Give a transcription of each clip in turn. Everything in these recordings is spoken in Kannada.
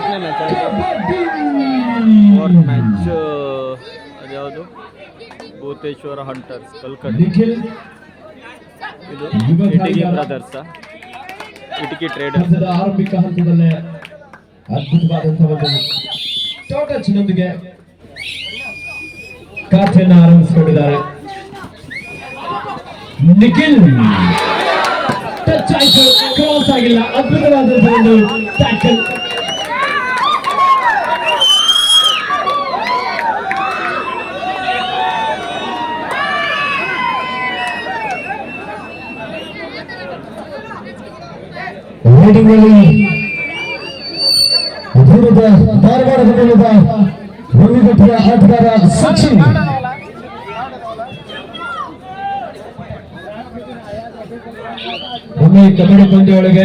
ಎಷ್ಟನೇ ಮ್ಯಾಚ್ ಫೋರ್ತ್ ಮ್ಯಾಚ್ ಅದ್ಯಾವುದು ಭೂತೇಶ್ವರ ಹಂಟರ್ಸ್ ಕಲ್ಕಟ್ಟ. ನಿಖಿಲ್ ಇದು ಇಟಗಿ ಬ್ರದರ್ಸ ಇಟಕಿ ಟ್ರೇಡರ್ಸ್ ಆರಂಭಿಕ ಹಂತದಲ್ಲೇ ಅದ್ಭುತವಾದಂತಹ ಒಂದು ಟೋಟಚ್ನೊಂದಿಗೆ ಖಾತೆಯನ್ನು ಆರಂಭಿಸಿಕೊಂಡಿದ್ದಾರೆ. ನಿಖಿಲ್ ಟಚ್ ಆಯ್ತು. ಕ್ರಾಸ್ ಆಗಿಲ್ಲ. ಅದ್ಭುತವಾದಂತಹ ಒಂದು ಟ್ಯಾಕಲ್ ರೇಡಿಂಗ್ನಲ್ಲಿ ದೂರದ ಧಾರವಾಡದ ಮೂಲದ ರವಿಗಟ್ಟಿಯ ಆಟಗಾರ ಸಚಿನ್. ಒಮ್ಮೆ ಕಬಡ್ಡಿ ಪಂದ್ಯದೊಳಗೆ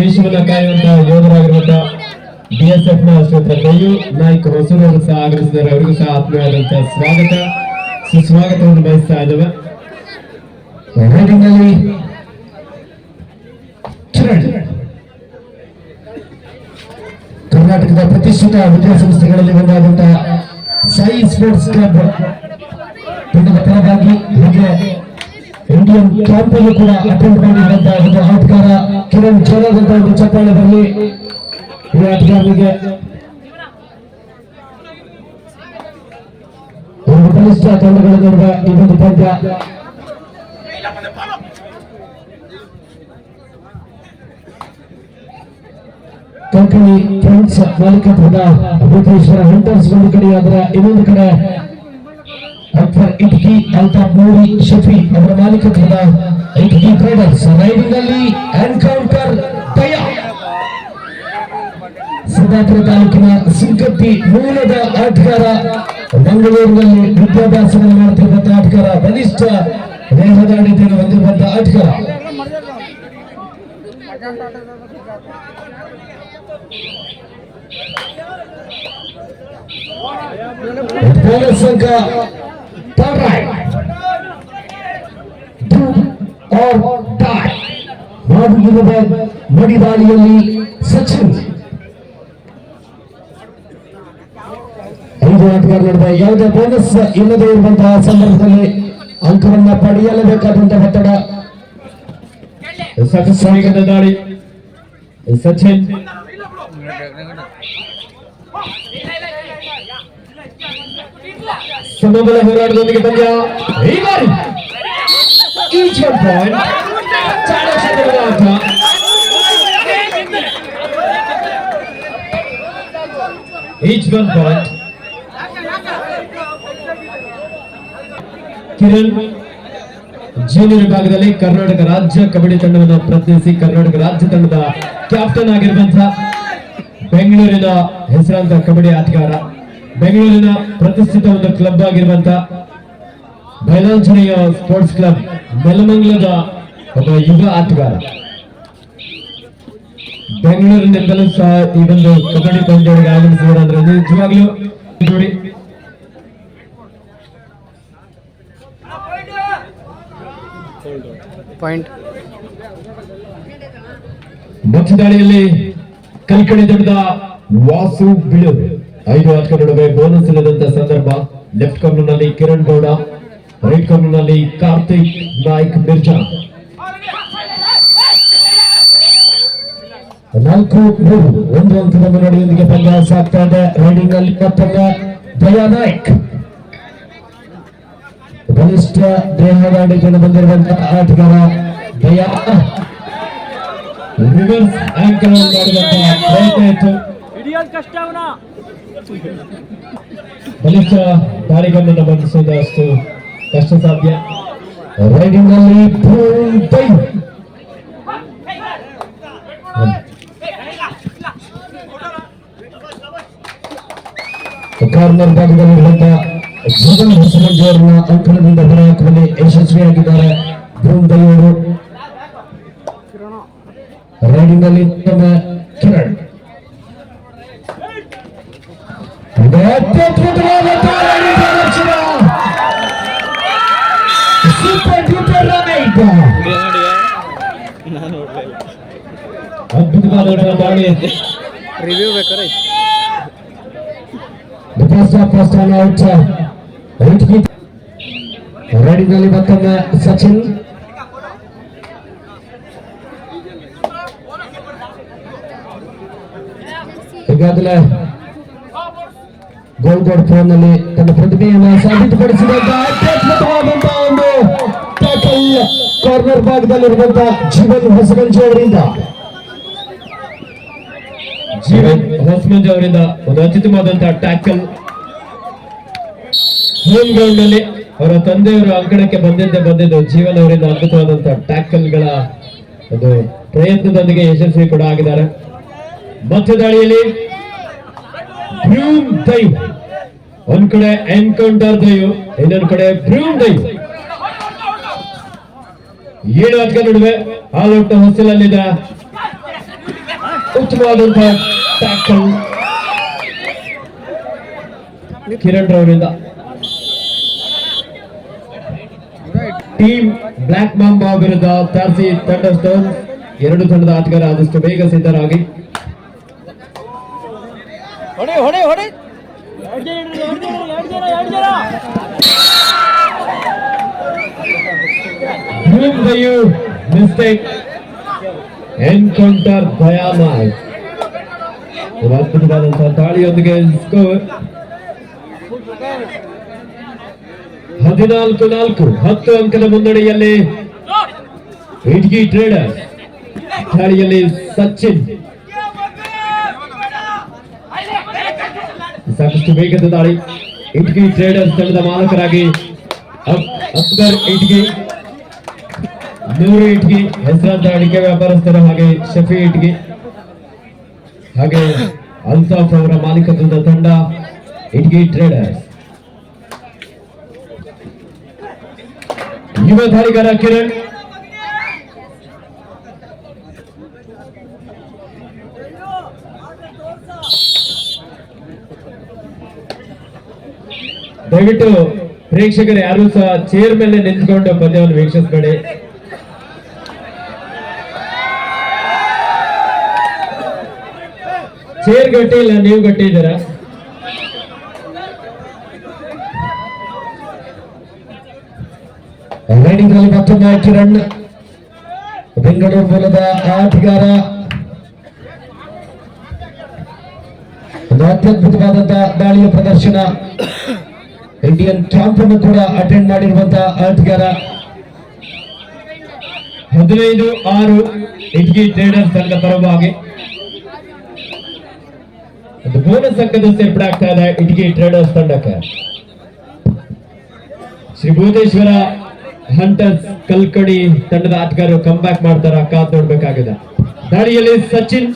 ದೇಶವನ್ನ ಕಾಯುವಂತಹ ಯೋಧರಾಗಿರುವಂತಹ ಬಿಎಸ್ಎಫ್ನ ಶ್ರೀಯುತ ದಯ್ಯು ನಾಯ್ಕ ಹೊಸೂರು ಅವರು ಸಹ ಆಗಮಿಸಿದ್ದಾರೆ. ಅವರಿಗೂ ಸಹ ಆತ್ಮೀಯವಾದಂತಹ ಸ್ವಾಗತ. ಸುಸ್ವಾಗತವನ್ನು ಬಯಸ್ತಾ ಇದ್ದೇವೆ. ರೇಡಿಂಗ್ನಲ್ಲಿ ಕಿರಣ್. ಕರ್ನಾಟಕದ ಪ್ರತಿಷ್ಠಿತ ವಿದ್ಯಾಸಂಸ್ಥೆಗಳಲ್ಲಿ ಒಂದಾದಂತಹ ಸಾಯಿ ಸ್ಪೋರ್ಟ್ಸ್ ಕ್ಲಬ್ ತಂಡದ ಪರವಾಗಿ ಇಂಡಿಯನ್ ಕ್ಯಾಂಪ್ ಅನ್ನು ಕೂಡ ಅಟೆಂಡ್ ಮಾಡಿರುವಂತಹ ಒಂದು ಆಟಗಾರ ಕಿರಣ್ ಜೋರಾದಂತಹ ಒಂದು ಚಪ್ಪಾಳೆ ಬರಲಿ ಈ ಆಟಗಾರನಿಗೆ ಒಂದು ಬಲಿಷ್ಠ ತಂಡಗಳ ಈ ಒಂದು ಪಂದ್ಯ. ಕಂಕಣಿ ಫ್ರೆಂಡ್ಸ್ ಮಾಲೀಕತ್ವದ ಭೂತೇಶ್ವರ ಹಂಟರ್ಸ್ ಒಂದು ಕಡೆ ಅದರ ಇನ್ನೊಂದು ಕಡೆ ಅಕ್ಬರ್ ಇಟ್ಕಿ ಅಲ್ತಾಫ್ ನೂರಿ ಶಫಿ ಅವರ ಮಾಲೀಕತ್ವದ ಇಟ್ಕಿ ಟ್ರೇಡರ್ಸ್ ರೈಡಿಂಗ್ ಅಲ್ಲಿ ಎನ್ಕೌಂಟರ್ ದಯ ಸಿದ್ದಾಪುರ ತಾಲೂಕಿನ ಸಿಂಕತ್ತಿ ಮೂಲದ ಆಟಗಾರ ಮಂಗಳೂರಿನಲ್ಲಿ ವಿದ್ಯಾಭ್ಯಾಸವನ್ನು ಮಾಡ್ತಿರುವಂತಹ ಆಟಗಾರ ಬಲಿಷ್ಠ ದೇಹದಾಡಿತೆಯನ್ನು ಹೊಂದಿರುವಂತಹ ಆಟಗಾರ ಮಡಿದಾಳಿಯಲ್ಲಿ ಸಚಿನ್ ಐದು ಆಟಗಾರ ನಡೆದ ಯಾವುದೇ ಬೋನಸ್ ಇಲ್ಲದೆ ಇರುವಂತಹ ಸಂದರ್ಭದಲ್ಲಿ ಅಂಕವನ್ನ ಪಡೆಯಲೇಬೇಕಾದಂತಹ ಒತ್ತಡ. ಸಾಕಷ್ಟು ದಾಳಿ ಸಚಿನ್. ಸಮಬಲ ಹೋರಾಟದೊಂದಿಗೆ ಪಂದ್ಯ ಈ ಬಾರಿ ಈಚ್ ಒನ್ ಪಾಯಿಂಟ್ ಚಾಣಕ್ಯದ ಆಟ each one point Kiran junior ವಿಭಾಗದಲ್ಲಿ ಕರ್ನಾಟಕ ರಾಜ್ಯ ಕಬಡ್ಡಿ ತಂಡವನ್ನು ಪ್ರತಿನಿಧಿಸಿ ಕರ್ನಾಟಕ ರಾಜ್ಯ ತಂಡದ ಕ್ಯಾಪ್ಟನ್ ಆಗಿರುವಂತಹ ಬೆಂಗಳೂರಿನ ಹೆಸರಾಂತ ಕಬಡ್ಡಿ ಆಟಗಾರ ಬೆಂಗಳೂರಿನ ಪ್ರತಿಷ್ಠಿತ ಒಂದು ಕ್ಲಬ್ ಆಗಿರುವಂತ ಬಯಲಾಂಜನೇಯ ಸ್ಪೋರ್ಟ್ಸ್ ಕ್ಲಬ್ ನೆಲಮಂಗಲದ ಒಬ್ಬ ಯುವ ಆಟಗಾರ. ಬೆಂಗಳೂರಿನಿಂದಲೂ ಸಹ ಈ ಒಂದು ಕಬಡ್ಡಿ ಪಂದ್ಯಗಳಿಗೆ ಆಗಮಿಸಿದ್ದಾರೆ ಅಂದ್ರೆ ನಿಜವಾಗ್ಲೂ ನೋಡಿ. ಪಾಯಿಂಟ್ ದಾಳಿಯಲ್ಲಿ ಕಲ್ಕಣಿ ತಂಡದ ವಾಸು ಬಿಳು. ಐದು ಆಟಗಳ ನಡುವೆ ಬೋನಸ್ ಇಲ್ಲದಂತ ಸಂದರ್ಭ. ಲೆಫ್ಟ್ ಕಾರ್ನರ್ನಲ್ಲಿ ಕಿರಣ್ ಗೌಡ ರೈಟ್ ಕಾರ್ನರ್ನಲ್ಲಿ ಕಾರ್ತಿಕ್ ನಾಯ್ಕ್ ಮಿರ್ಜಾ. ನಾಲ್ಕು, ಮೂರು, ಒಂದು ಅಂಕದ ಮುನ್ನಡೆಯೊಂದಿಗೆ ಪಂದ್ಯ ಸಾಗ್ತಾ ಇದೆ. ರೈಡಿಂಗ್ನಲ್ಲಿ ಮತ್ತೊಮ್ಮೆ ದಯಾ ನಾಯ್ಕ್. ಬಲಿಷ್ಠ ದೇಹದಾಡಿಕೊಂಡು ಬಂದಿರುವಂತಹ ಆಟಗಾರ ದಯಾ. ರಿವರ್ಸ್ ಆಂಕರ್ ಮಾಡುವಂತಹ ಪ್ರಯತ್ನ ಇತ್ತು ಬಲಿಷ್ಠ ದಾಳಿಗಳನ್ನು ಬಂಧಿಸುವುದು ಅಷ್ಟು ಕಷ್ಟ ಸಾಧ್ಯ. ರೈಡಿಂಗ್ ಅಲ್ಲಿ. ಕಾರ್ನರ್ ಭಾಗದಲ್ಲಿ ಇರುವಂತಹ ಜಗನ್ ಬಸವರಾಜ್ ಅವರನ್ನ ಅಂಕಣದಿಂದ ಹೊರಹಾಕುವಲ್ಲಿ ಯಶಸ್ವಿಯಾಗಿದ್ದಾರೆ. ಬೃಂದಯ್ಯವರು ರೈಡಿಂಗ್ ಅಲ್ಲಿ ಮತ್ತೊಮ್ಮೆ ಕಿರಣ್ ಇದು ಅತ್ಯದ್ಭುತವಾದಂತಹ ರೈಡಿಂಗ್ ಪ್ರದರ್ಶನ. Super duper raid. ನೋಡಿಯಾ ನಾನು ನೋಡ್ಲಿಲ್ಲ ಅದ್ಭುತವಾದಂತಹ ದಾಳಿ ರಿವ್ಯೂ ಬೇಕಾರೆ first of first all out ರೆಡಿನಲ್ಲಿ ಮತ್ತೊಮ್ಮೆ ಸಚಿನ್ ಈಗಾಗಲೇ ಗೋಲ್ಗೋಡ್ ಫೋನ್ನಲ್ಲಿ ತನ್ನ ಪ್ರತಿಭೆಯನ್ನು ಸಾಬೀತುಪಡಿಸಿದಂತ ಒಂದು ಟ್ಯಾಕಲ್ ಕಾರ್ನರ್ ಭಾಗದಲ್ಲಿರುವಂತಹ ಜೀವನ್ ಹೊಸಗಂಜಿ ಅವರಿಂದ. ಜೀವನ್ ಹೊಸಮಂಜು ಅವರಿಂದ ಒಂದು ಅತ್ಯುತ್ತಮವಾದಂತಹ ಟ್ಯಾಕಲ್ ಹೋಮ್ ಗ್ರೌಂಡ್ನಲ್ಲಿ ಅವರ ತಂದೆಯವರು ಅಂಕಣಕ್ಕೆ ಬಂದಿದ್ದೆ ಬಂದಿದ್ದು ಜೀವನ್ ಅವರಿಂದ ಅದ್ಭುತವಾದಂತಹ ಟ್ಯಾಕಲ್ಗಳ ಒಂದು ಪ್ರಯತ್ನದೊಂದಿಗೆ ಯಶಸ್ವಿ ಕೂಡ ಆಗಿದ್ದಾರೆ. ಮತ್ತೆ ದಾಳಿಯಲ್ಲಿ ಬ್ರೂಮ್ ದೈವ್ ಒಂದ್ ಕಡೆ ಎನ್ಕೌಂಟರ್ ದೈವ್ ಇನ್ನೊಂದ್ ಕಡೆ ಬ್ರೂಮ್ ದೈವ್ ಏಳು ಹತ್ಕ ನಡುವೆ ಆಲೋಟ ಹೊಸಲಲ್ಲಿದೆ ಉತ್ತಮವಾದಂತಹ ಟ್ಯಾಕಲ್ ಕಿರಣ್ ರವರಿಂದ. ಟೀಮ್ ಬ್ಲಾಕ್ ಮಾಂಬಾ ವಿರುದ್ಧ ತಾರ್ಸಿ ತಂಡ ಸ್ಟೋನ್ ಎರಡು ತಂಡದ ಆಟಗಾರ ಆದಷ್ಟು ಬೇಗ ಸಿದ್ಧರಾಗಿ ಹೊಡೆ ಹೊಡೆ ಹೊಡೆ ಎರಡು ಜನ ಹಿಡ್ರಿ, ಎರಡು ಜನ ಎರಡು ಜನ ಎರಡು ಜನ Whom do you mistake? Encounter ಒಂದು ಅದ್ಭುತವಾದಂತಹ ತಾಳಿಯೊಂದಿಗೆ ಸ್ಕೋರ್ ಹದಿನಾಲ್ಕು, ನಾಲ್ಕು, ಹತ್ತು ಅಂಕದ ಮುನ್ನಡೆಯಲ್ಲಿ ಇಟ್ಗಿ ಟ್ರೇಡರ್ ದಾಳಿಯಲ್ಲಿ ಸಚಿನ್. ಸಾಕಷ್ಟು ವೇಗದ ದಾಳಿ. ಇಟ್ಗಿ ಟ್ರೇಡರ್ಸ್ ತಂಡದ ಮಾಲಕರಾಗಿ ಅಕ್- ಅಕ್ಬರ್ ಇಟ್ಗಿ ನೂರು ಇಟ್ಗಿ ಹೆಸರಾಂತ ಅಡಿಕೆ ವ್ಯಾಪಾರಸ್ಥರ ಹಾಗೆ ಶಫಿ ಇಟ್ಗಿ ಹಾಗೆ ಅಲ್ತಾಫ್ ಅವರ ಮಾಲೀಕತ್ವದ ತಂಡ ಇಟ್ಗಿ ಟ್ರೇಡರ್ಸ್ ಯುವ ಕಿರಣ್ ದಯವಿಟ್ಟು ಪ್ರೇಕ್ಷಕರು ಯಾರು ಸಹ ಚೇರ್ ಮೇಲೆ ನಿಂತ್ಕೊಂಡು ಪಂದ್ಯವನ್ನು ವೀಕ್ಷಿಸಬೇಡಿ. ಚೇರ್ ಗಟ್ಟಿ ಇಲ್ಲ, ನೀವು ಗಟ್ಟಿ ಇದ್ದೀರಾ? ರೈಡಿಂಗ್ನಲ್ಲಿ ಮತ್ತೊಮ್ಮೆ ಕಿರಣ್ ಬೆಂಗಳೂರು ಮೂಲದ ಆಟಗಾರ, ಅತ್ಯದ್ಭುತವಾದಂತಹ ದಾಳಿಯ ಪ್ರದರ್ಶನ. ಇಂಡಿಯನ್ ಕ್ಯಾಂಪ್ ಅನ್ನು ಕೂಡ ಅಟೆಂಡ್ ಮಾಡಿರುವಂತಹ ಆಟಗಾರ ಹದಿನೈದು ಆರು ಇಟ್ಗಿ ಟ್ರೇಡರ್ಸ್ ತಂಡ ಪರವಾಗಿ ಒಂದು ಬೋನಸ್ ಅಂಕದ ಸೇರ್ಪಡೆ ಆಗ್ತಾ ಇದೆ ಇಟ್ಗಿ ಟ್ರೇಡರ್ಸ್ ತಂಡಕ್ಕೆ. ಶ್ರೀ ಭೂತೇಶ್ವರ ಹಂಟರ್ಸ್ ಕಲ್ಕಡಿ ತಂಡದ ಆಟಗಾರರು ಕಮ್ ಬ್ಯಾಕ್ ಮಾಡ್ತಾರ, ಕಾದ್ ನೋಡ್ಬೇಕಾಗಿದೆ. ದಾಳಿಯಲ್ಲಿ ಸಚಿನ್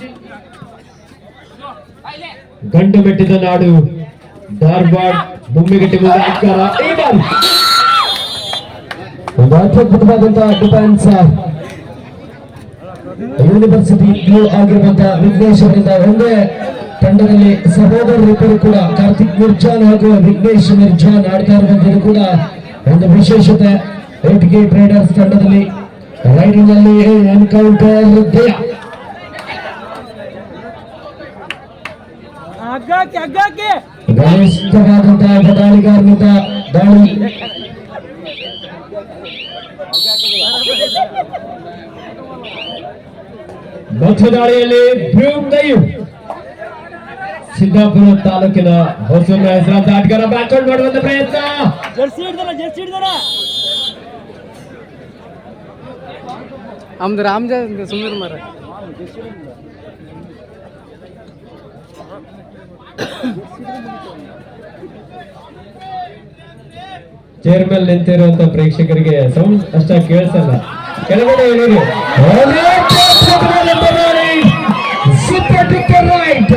ಗಂಡು ಮೆಟ್ಟಿದ ನಾಡು ಧಾರವಾಡ ಬೊಮ್ಮಿಗಟ್ಟಿ ಆಟಗಾರ ಒಂದು ಅತ್ಯದ್ಭುತವಾದಂತಹ ಡಿಫೆನ್ಸ್ ಯೂನಿವರ್ಸಿಟಿ ಬ್ಲೂ ಆಗಿರುವಂತಹ ವಿಘ್ನೇಶ್ ಅವರಿಂದ ಒಂದೇ ತಂಡದಲ್ಲಿ ಸಹೋದರರಿಬ್ಬರು ಕೂಡ, ಕಾರ್ತಿಕ್ ನಿರ್ಜಾನ್ ಹಾಗೂ ವಿಘ್ನೇಶ್ ನಿರ್ಜಾನ್ ಆಡ್ತಾ ಇರುವಂತದ್ದು ಕೂಡ ಒಂದು ವಿಶೇಷತೆ. ಏಟಿಗೆ ಟ್ರೇಡರ್ಸ್ ತಂಡದಲ್ಲಿ ರೈಡಿಂಗ್ ಅಲ್ಲಿ ಎನ್ಕೌಂಟರ್ ಜಯ ಹಗ್ಗಾಕಿ ಬಲಿಷ್ಠವಾದಂತಹ ದಾಳಿಗಾರನಿಂದ ದಾಳಿ ಮಧ್ಯ ದಾಳಿಯಲ್ಲಿ ಸಿದ್ದಾಪುರ ತಾಲೂಕಿನ ಹೊಸೂರಿನ ಹೆಸರಾಂತ ಆಟಗಾರ ಬ್ಯಾಕ್ಔಟ್ ಮಾಡುವಂತ ಪ್ರಯತ್ನ. ನಮ್ದು ಹಿಡ್ದಾರ ಸುಂದರ ಮರ. ಚೇರ್ ಮೇಲೆ ನಿಂತಿರುವಂತ ಪ್ರೇಕ್ಷಕರಿಗೆ ಸೌಂಡ್ ಅಷ್ಟಾಗಿ ಕೇಳಿಸಲ್ಲ. ಕೆಳಗಡೆ ಹೇಳಿರಿ ಸೂಪರ್ ಟಿಕ್ಕರ್ ರೈಟ್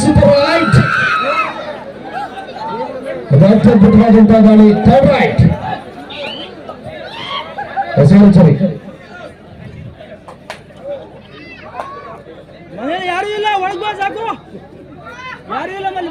ಸೂಪರ್ ರೈಟ್ ಅತ್ಯದ್ಭುತವಾದಂತಹ ದಾಳಿ ಥರ್ಡ್ ರೈಟ್ ಸರಿ ಸರಿ ಮನೇಲಿ ಯಾರು ಇಲ್ಲ, ಒಳಗ್ ಬಾ ಸಾಕು. ಯಾರು ಇಲ್ಲ ಮಲ್ಲಿ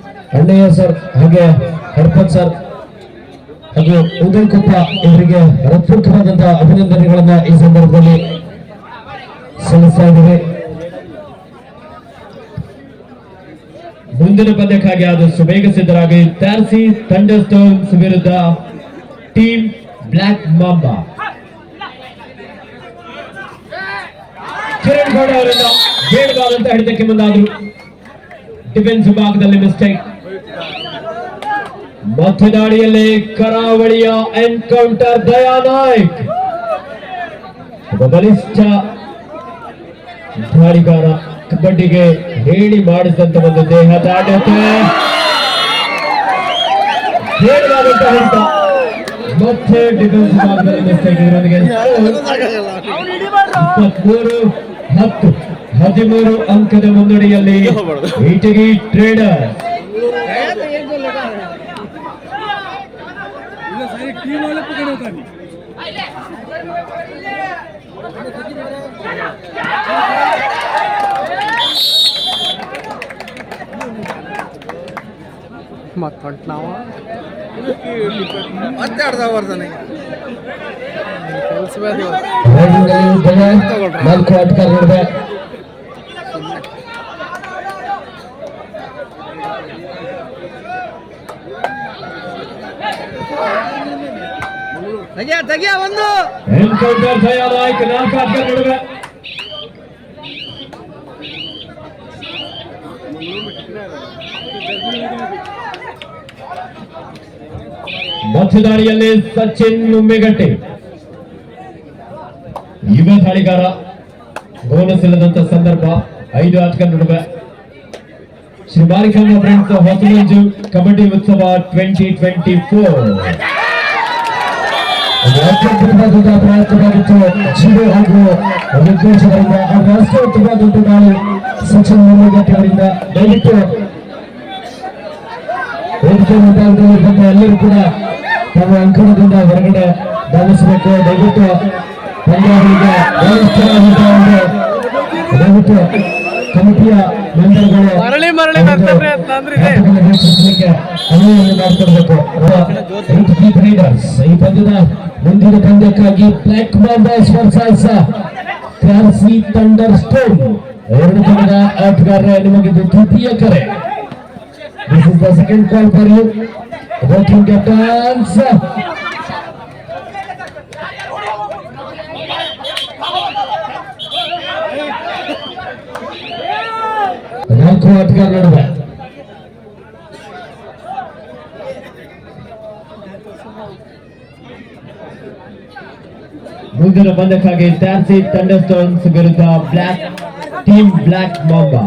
ಅಣ್ಣಯ್ಯ ಸರ್, ಹಾಗೆ ಹರ್ಪತ್ ಸರ್, ಹಾಗೂ ಉದಯ್ ಕುಪ್ಪ ಇವರಿಗೆ ಹೃತ್ಪೂರ್ವಕವಾದಂತಹ ಅಭಿನಂದನೆಗಳನ್ನ ಈ ಸಂದರ್ಭದಲ್ಲಿ ಸಲ್ಲಿಸ್ತಾ ಮುಂದಿನ ಪಂದ್ಯಕ್ಕಾಗಿ ಆದಷ್ಟು ಬೇಗ ಸಿದ್ಧರಾಗಿ ತಯಾರಿಸಿ ಥಂಡರ್ ಸ್ಟೋನ್ಸ್ ವಿರುದ್ಧ team black mamba. Kiran Gowda ಅವರಿಂದ ಬೇಡವಾದಂತ ಹಿಡಿತಕ್ಕೆ ಮುಂದಾದ್ರು. ಡಿಫೆನ್ಸ್ ವಿಭಾಗದಲ್ಲಿ ಮಿಸ್ಟೇಕ್. ಮಧ್ಯ ದಾಳಿಯಲ್ಲಿ ಕರಾವಳಿಯ ಎನ್ಕೌಂಟರ್ ದಯಾ ನಾಯ್ಕ್. ಒಬ್ಬ ಬಲಿಷ್ಠ ದಾಳಿಗಾರ ಕಬಡ್ಡಿಗೆ ಹೇಳಿ ಮಾಡಿದಂತ ಒಂದು ದೇಹ ದಾಟತೆ ಮತ್ತೆ ಡಿಫೆನ್ಸ್ ಇಪ್ಪತ್ಮೂರು ಹತ್ತು ಹದಿಮೂರು ಅಂಕದ ಮುನ್ನಡೆಯಲ್ಲಿ ಇಟಗಿ ಟ್ರೇಡರ್ टीम वाले पकड़े होता नहीं ಮತ್ತೊಂಟ್ ನಾವು ಮತ್ತೆ ಅರ್ಧ ಬರ್ತಾನೆ ಕಲಿಸ್ಬೇಕು ನಾಲ್ಕು ಆಟಗಾರ ತೆಗಿಯ ಎನ್ಕೌಂಟರ್ ಸಚಿನ್ ಉಮ್ಮೆಗಟ್ಟೆ ಯುವ ದಾಳಿಗಾರ ಬೋನಸ್ ಇಲ್ಲದಂತ ಸಂದರ್ಭ. ಐದು ಆಟಗಾರ ನಡುವೆ ಶ್ರೀ ಮಾರಿಕಮ್ಮ ಫ್ರೆಂಡ್ಸ್ ಹೊಸಮಂಜು ಕಬಡ್ಡಿ ಉತ್ಸವ ಟ್ವೆಂಟಿ ಟ್ವೆಂಟಿ ಫೋರ್ ಅತ್ಯದ್ಭುತವಾದ ಪ್ರಯತ್ನವಾಗಿತ್ತು ಜಿರೋ ಹಾಗೂ ನಿರ್ದೇಶಕರಿಂದ ಹಾಗೂ ಅಷ್ಟೇ ತುಂಬಾ ದೊಡ್ಡ ದಾಳಿ ಸಚಿನ್ ಮುರುಗಟ್ಟಿ ಅವರಿಂದ ದಯವಿಟ್ಟು ವೇದಿಕೆ ಮುಂಭಾಗದಲ್ಲಿ ಬಂದ ಎಲ್ಲರೂ ಕೂಡ ತಮ್ಮ ಅಂಕಣದಿಂದ ಹೊರಗಡೆ ಧಾವಿಸಬೇಕು ದಯವಿಟ್ಟು ಪಂದ್ಯಾವಳಿಗೆ ವ್ಯವಸ್ಥಿತವಾದಂತಹ ಒಂದು ದಯವಿಟ್ಟು ಕಮಿಟಿಯ ಮೆಂಬರ್ಗಳು ಮರಳಿ ಮರಳಿ ಬರ್ತಾರ್ರಿ ಅಂತ ಅಂದ್ರಿ ಇದೆ. ಅನುವನ್ನು ಮಾಡಿಕೊಡ್ಬೇಕು. ಕೀಪ್ ಲೀಡರ್ಸ್ ಈ ಪಂದ್ಯದ ಮುಂದಿನ ಪಂದ್ಯಕ್ಕಾಗಿ ಬ್ಲ್ಯಾಕ್ ಬಾಂಬರ್ಸ್ ವರ್ಸಸ್ ಕ್ರಾನ್ಸಿ ಥಂಡರ್ ಸ್ಟೋನ್ ಎರಡು ತಂಡದ ಆಟಗಾರರ ನಿಮಗಿದು ತೃತೀಯ ಕರೆ. This is the second call for you working captains ನಾಲ್ಕು ಆಟಗಾರ ನಡುವೆ ಮುಂದಿನ ಪಂದ್ಯಕ್ಕಾಗಿ ಟ್ಯಾನ್ಸಿ ಥಂಡರ್ ಸ್ಟೋನ್ಸ್ ವಿರುದ್ಧ ಬ್ಲಾಕ್ ಟೀಮ್ ಬ್ಲಾಕ್ ಮಾಂಬಾ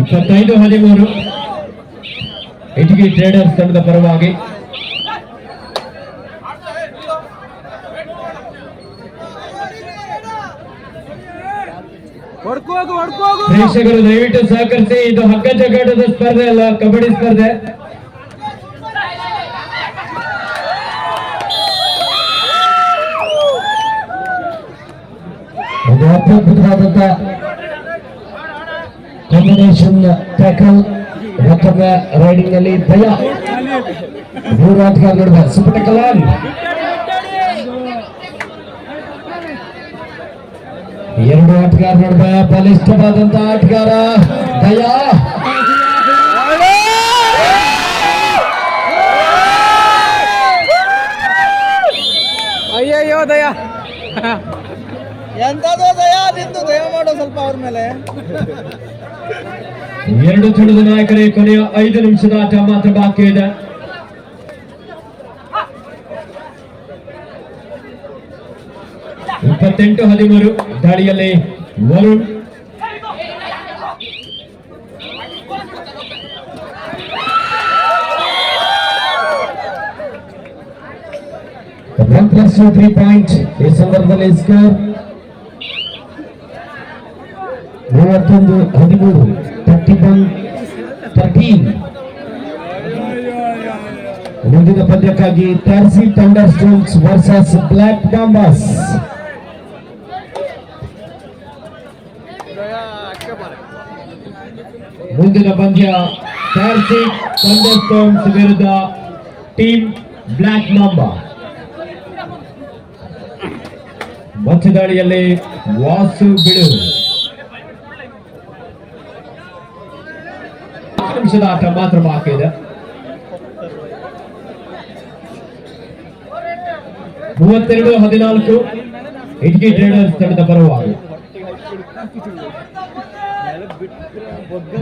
ಇಪ್ಪತ್ತೈದು ಹದಿಮೂರು ಇಟಗಿ ಟ್ರೇಡರ್ಸ್ ತಂಡದ ಪರವಾಗಿ ಪ್ರೇಕ್ಷಕರು ದಯವಿಟ್ಟು ಸಹಕರಿಸಿ ಇದು ಹಗ್ಗ ಜಗಾಟದ ಸ್ಪರ್ಧೆ ಅಲ್ಲ ಕಬಡ್ಡಿ ಸ್ಪರ್ಧೆ. ಒಂದು ಅತ್ಯದ್ಭುತವಾದಂತ ಕಾಂಬಿನೇಷನ್ ಟ್ಯಾಕಲ್ ಮತ್ತೊಮ್ಮೆ ರೈಡಿಂಗ್ನಲ್ಲಿ ಭಯ ಮೂರು ಆಟಗಾರ ನಡುವೆ. ಸುಪಟ ಕಲಾನ್ ಎರಡು ಆಟಗಾರ ನಡುವೆ ಬಲಿಷ್ಠವಾದಂತ ಆಟಗಾರ ದಯಾ. ಅಯ್ಯಯ್ಯೋ ದಯಾ. ಎಂತದೋ ದಯಾ ನಿಂದು ದಯ ಮಾಡೋ ಸ್ವಲ್ಪ ಅವ್ರ ಮೇಲೆ. ಎರಡು ತಂಡದ ನಾಯಕರೇ ಕೊನೆಯ ಐದು ನಿಮಿಷದ ಆಟ ಮಾತ್ರ ಬಾಕಿ ಇದೆ. ಇಪ್ಪತ್ತೆಂಟು ಹದಿಮೂರು ದಾಳಿಯಲ್ಲಿ Varun. One plus two three point ಈ ಸಂದರ್ಭದಲ್ಲಿ ಸ್ಕೋರ್ ಮೂವತ್ತೊಂದು ಹದಿಮೂರು ತರ್ಟಿ ಒನ್ ತರ್ಟೀನ್ ಮುಂದಿನ ಪಂದ್ಯಕ್ಕಾಗಿ ಟರ್ಸಿ thunder stones versus black bombers ಮುಂದಿನ ಪಂದ್ಯ ಟ್ಯಾನ್ಸಿ ಥಂಡರ್ ವಿರುದ್ಧ ಟೀಮ್ ಬ್ಲ್ಯಾಕ್ ಮಾಂಬಾ ಮಧ್ಯದಾಳಿಯಲ್ಲಿ ವಾಸು ಬಿಡು. ನಿಮಿಷದ ಆಟ ಮಾತ್ರ ಬಾಕಿ ಇದೆ. ಮೂವತ್ತೆರಡು ಹದಿನಾಲ್ಕು. ಇಟ್ಗಿ ಟ್ರೇಡರ್ಸ್ ತಂಡದ ಪರವಾಗಿ.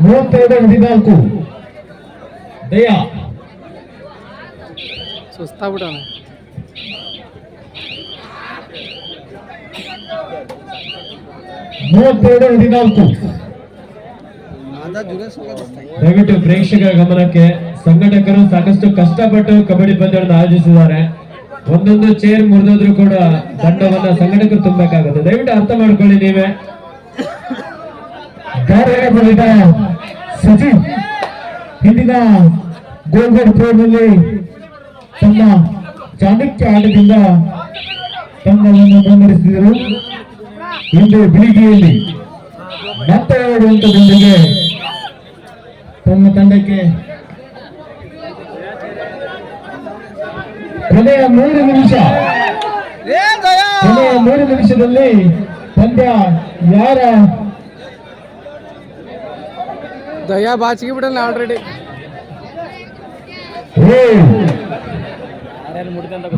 ಮೂವತ್ತೆರಡು ಹದಿನಾಲ್ಕು. ದಯಾ. ಸುಸ್ತಾಗ್ಬಿಡೋಣ. ಮೂವತ್ತೆರಡು ಹದಿನಾಲ್ಕು. ದಯವಿಟ್ಟು ಪ್ರೇಕ್ಷಕರ ಗಮನಕ್ಕೆ ಸಂಘಟಕರು ಸಾಕಷ್ಟು ಕಷ್ಟಪಟ್ಟು ಕಬಡ್ಡಿ ಪಂದ್ಯವನ್ನು ಆಯೋಜಿಸಿದ್ದಾರೆ. ಒಂದೊಂದು ಚೇರ್ ಮುರಿದ್ರು ಕೂಡ ದಂಡವನ್ನ ಸಂಘಟಕರು ತುಂಬಬೇಕಾಗುತ್ತೆ. ದಯವಿಟ್ಟು ಅರ್ಥ ಮಾಡ್ಕೊಳ್ಳಿ ನೀವೇ. ಕಾರ್ಯ ಬಲಿದ ಸಚಿನ್ ಹಿಂದಿನ ಗೋಲ್ಗಡ್ ಪ್ರೋನಲ್ಲಿ ತಮ್ಮ ಚಾಣಕ್ಯ ಆಟದಿಂದ ತಂಡವನ್ನು ಬೆಂಬಲಿಸಿದರು ಇಂದು ಬೆಳಿಗ್ಗೆಯಲ್ಲಿ ಮತ್ತೆ ಎರಡು ಹಂತದೊಂದಿಗೆ ತಮ್ಮ ತಂಡಕ್ಕೆ ಕೊನೆಯ ಮೂರು ನಿಮಿಷ ಕೊನೆಯ ಮೂರು ನಿಮಿಷದಲ್ಲಿ ಪಂದ್ಯ ಯಾರ ದಯಾ ಬಾಚಿಗೆ ಬಿಡಲ್ಲ ಆಲ್ರೆಡಿ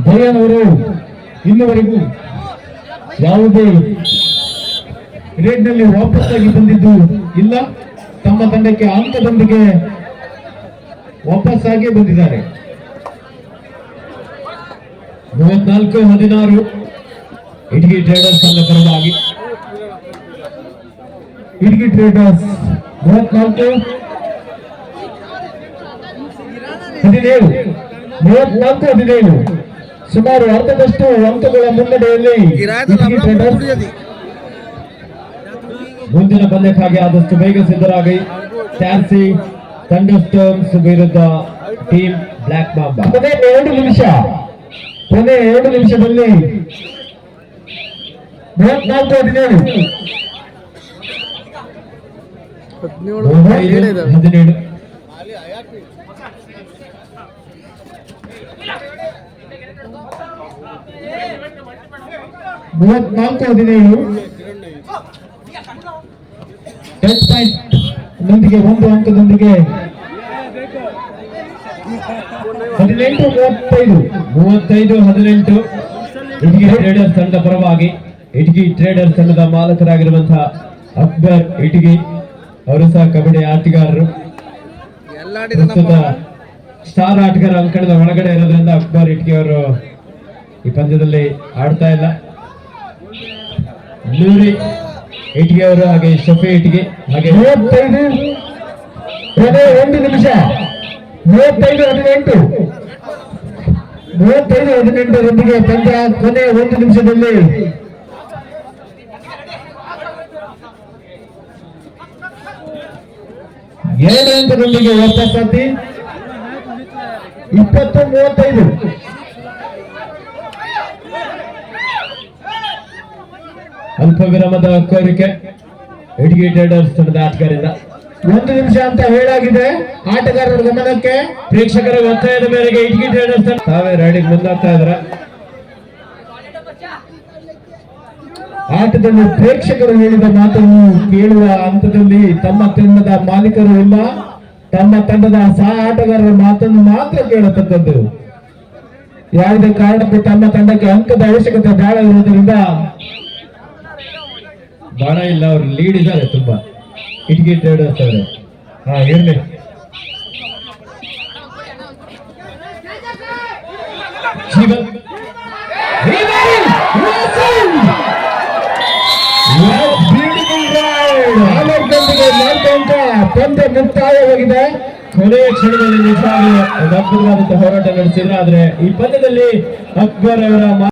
ಯಾವುದೇ ಇನ್ನುವರೆಗೂ ಯಾವುದೇ ರೇಡ್ನಲ್ಲಿ ವಾಪಸ್ಸಾಗಿ ಬಂದಿದ್ದು ಇಲ್ಲ. ತಮ್ಮ ತಂಡಕ್ಕೆ ಅಂಕದೊಂದಿಗೆ ವಾಪಸ್ಸಾಗಿ ಬಂದಿದ್ದಾರೆ. ಮೂವತ್ನಾಲ್ಕು, ಹದಿನಾರು, ಇಟಗಿ ಟ್ರೇಡರ್ಸ್ ತಂಡ ಪರವಾಗಿ ಇಟಗಿ ಟ್ರೇಡರ್ಸ್ ಹದಿನೇಳು. ಮೂವತ್ನಾಲ್ಕು ಹದಿನೇಳು. ಸುಮಾರು ಅರ್ಧದಷ್ಟು ಅಂಕಗಳ ಮುನ್ನಡೆಯಲ್ಲಿ ಮುಂದಿನ ಪಂದ್ಯಕ್ಕಾಗಿ ಆದಷ್ಟು ಬೇಗ ಸಿದ್ಧರಾಗಿ. ಟ್ಯಾನ್ಸಿ ಥಂಡರ್ಸ್ಟರ್ಮ್ಸ್ ವಿರುದ್ಧ ಟೀಮ್ ಬ್ಲಾಕ್ ಬಾಂಬ ಕೊನೆ ಎರಡು ನಿಮಿಷ. ಕೊನೆ ಎರಡು ನಿಮಿಷದಲ್ಲಿ ಮೂವತ್ನಾಲ್ಕು ಹದಿನೇಳು. ಹದಿನೇಳು ಮೂವತ್ನಾಲ್ಕು ಹದಿನೇಳು. ಟೆನ್ ಪಾಯಿಂಟ್ ನೊಂದಿಗೆ ಒಂದು ಅಂಕದೊಂದಿಗೆ. ಹದಿನೆಂಟು ಮೂವತ್ತೈದು. ಮೂವತ್ತೈದು ಹದಿನೆಂಟು. ಇಟ್ಗಿ ಟ್ರೇಡರ್ಸ್ ತಂಡ ಪರವಾಗಿ ಇಟಗಿ ಟ್ರೇಡರ್ಸ್ ತಂಡದ ಮಾಲಕರಾಗಿರುವಂತಹ ಅಕ್ಬರ್ ಇಟ್ಗಿ. ಅವರು ಸಹ ಕಬಡ್ಡಿ ಆಟಗಾರರು. ಪ್ರಸ್ತುತ ಸ್ಟಾರ್ ಆಟಗಾರ ಅಂಕಣದ ಒಳಗಡೆ ಇರೋದ್ರಿಂದ ಅಕ್ಬರ್ ಇಟ್ಕಿ ಅವರು ಈ ಪಂದ್ಯದಲ್ಲಿ ಆಡ್ತಾ ಇಲ್ಲ. ನೂರಿ ಇಟ್ಗೆ ಅವರು ಹಾಗೆ ಶಫಿ ಇಟ್ಗೆ ಹಾಗೆ ಮೂವತ್ತೈದು ಕೊನೆ ಒಂದು ನಿಮಿಷ. ಮೂವತ್ತೈದು ಹದಿನೆಂಟು. ಮೂವತ್ತೈದು ಹದಿನೆಂಟರೊಂದಿಗೆ ಪಂದ್ಯ ಕೊನೆ ಒಂದು ನಿಮಿಷದಲ್ಲಿ ಅಂಕದೊಂದಿಗೆ ವಾಪಸ್ಸಾತಿ ಇಪ್ಪತ್ತು, ಮೂವತ್ತೈದು. ಅಲ್ಪ ವಿರಾಮದ ಕೋರಿಕೆ ಟ್ರೇಡರ್ಸ್ ತಂಡದ ಆಟಗಾರರಿಂದ. ಒಂದು ನಿಮಿಷ ಅಂತ ಹೇಳಾಗಿದೆ. ಆಟಗಾರರ ಗಮನಕ್ಕೆ ಪ್ರೇಕ್ಷಕರ ಒತ್ತಾಯದ ಮೇರೆಗೆ ತಂಡ ತಾವೇ ರೈಡಿಗೆ ಮುಂದಾಗ್ತಾ ಇದ್ರ ಆಟದಲ್ಲಿ ಪ್ರೇಕ್ಷಕರು ಹೇಳಿದ ಮಾತನ್ನು ಕೇಳುವ ಹಂತದಲ್ಲಿ ತಮ್ಮ ತಂಡದ ಮಾಲೀಕರು ಇಲ್ಲ. ತಮ್ಮ ತಂಡದ ಸಹ ಆಟಗಾರರ ಮಾತನ್ನು ಮಾತ್ರ ಕೇಳತಕ್ಕದ್ದು. ಯಾವುದೇ ಕಾರಣಕ್ಕೂ ತಮ್ಮ ತಂಡಕ್ಕೆ ಅಂಕದ ಅವಶ್ಯಕತೆ ಬಹಳ ಇರುವುದರಿಂದ ಬಹಳ ಇಲ್ಲ. ಅವರು ಲೀಡ್ ಇದ್ದಾರೆ ತುಂಬಾ. ಇಟ್ಗಿ ಅವರು ಹಾ, ಇರ್ಲಿ. ಪಂದ್ಯ ಮುಕ್ತಾಯವಾಗಿದೆ ಕೊನೆಯ ಕ್ಷಣದಲ್ಲಿ ನಿಜವಾಗಿ ಒಂದು ಅದ್ಭುತವಾದಂತಹ ಹೋರಾಟ ನಡೆಸಿದ್ರು. ಆದ್ರೆ ಈ ಪಂದ್ಯದಲ್ಲಿ ಅಕ್ಬರ್ ಅವರ